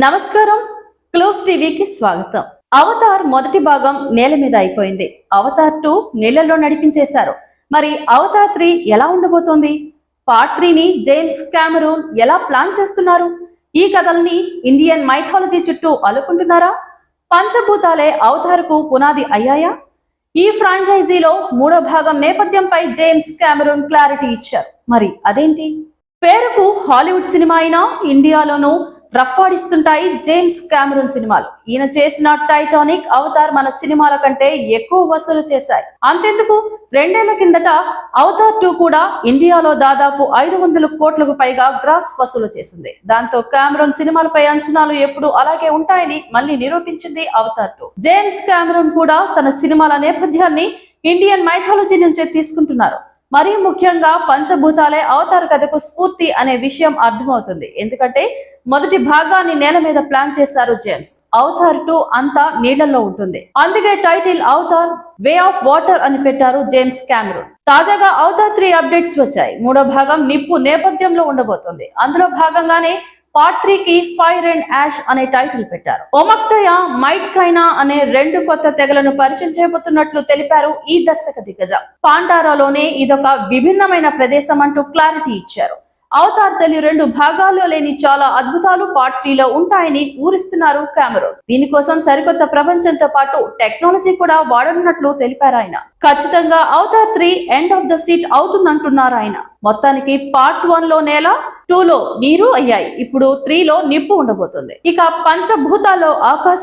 నమస్కారం. క్లోజ్ టీవీకి స్వాగతం. అవతార్ మొదటి భాగం నేల మీద అయిపోయింది. అవతార్ టూ నీళ్ళలో నడిపించేశారు. మరి అవతార్ త్రీ ఎలా ఉండబోతోంది? పార్ట్ త్రీని జేమ్స్ క్యామరూన్ ఎలా ప్లాన్ చేస్తున్నారు? ఈ కథల్ని ఇండియన్ మైథాలజీ చుట్టూ అలుకుంటున్నారా? పంచభూతాలే అవతార్కు పునాది అయ్యాయా? ఈ ఫ్రాంచైజీలో మూడో భాగం నేపథ్యంపై జేమ్స్ క్యామరూన్ క్లారిటీ ఇచ్చారు. మరి అదేంటి? పేరుకు హాలీవుడ్ సినిమా అయినా ఇండియాలోనూ రఫ్ఫాడిస్తుంటాయి జేమ్స్ క్యామరూన్ సినిమాలు. ఈయన చేసిన టైటానిక్ అవతార్ మన సినిమాల కంటే ఎక్కువ వసూలు చేశాయి. అంతెందుకు? రెండేళ్ళ కిందట అవతార్ టూ కూడా ఇండియాలో దాదాపు ఐదు వందల కోట్లకు పైగా గ్రాస్ వసూలు చేసింది. దాంతో క్యామరూన్ సినిమాలపై అంచనాలు ఎప్పుడు అలాగే ఉంటాయని మళ్ళీ నిరూపించింది అవతార్ టూ. జేమ్స్ క్యామరూన్ కూడా తన సినిమాల నేపథ్యాన్ని ఇండియన్ మైథాలజీ నుంచే తీసుకుంటున్నారు. మరీ ముఖ్యంగా పంచభూతాలే అవతార కథకు స్ఫూర్తి అనే విషయం అర్థమవుతుంది. ఎందుకంటే మొదటి భాగాన్ని నేల మీద ప్లాన్ చేశారు జేమ్స్. అవతార్ టూ అంతా నీళ్ళలో ఉంటుంది. అందుకే title Avatar way of water అని పెట్టారు జేమ్స్ క్యామరూన్. తాజాగా అవతార్ త్రీ అప్డేట్స్ వచ్చాయి. మూడో భాగం నిప్పు నేపథ్యంలో ఉండబోతుంది. అందులో భాగంగానే పార్ట్ త్రీకి ఫైర్ అండ్ యాష్ అనే టైటిల్ పెట్టారు. ఒమక్టయ మైట్ కైనా అనే రెండు కొత్త తెగలను పరిచయం చేయబోతున్నట్లు తెలిపారు ఈ దర్శక దిగ్గజ. పాండారాలోనే ఇదొక విభిన్నమైన ప్రదేశం అంటూ క్లారిటీ ఇచ్చారు. అవతార్ తల్లి రెండు భాగాల్లో లేని చాలా అద్భుతాలు పార్ట్ త్రీలో ఉంటాయని ఊరిస్తున్నారు కెమెరూన్ దీనికోసం సరికొత్త ప్రపంచంతో పాటు టెక్నాలజీ కూడా వాడనున్నట్లు తెలిపారు ఆయన. ఖచ్చితంగా Avatar three end of the seat అవుతుందంటున్నారు ఆయన. మొత్తానికి పార్ట్ వన్లో టూలో టూ లో నీరు అయ్యాయి. ఇప్పుడు త్రీలో నిప్పు ఉండబోతుంది. ఇక పంచభూతాల్లో ఆకాశం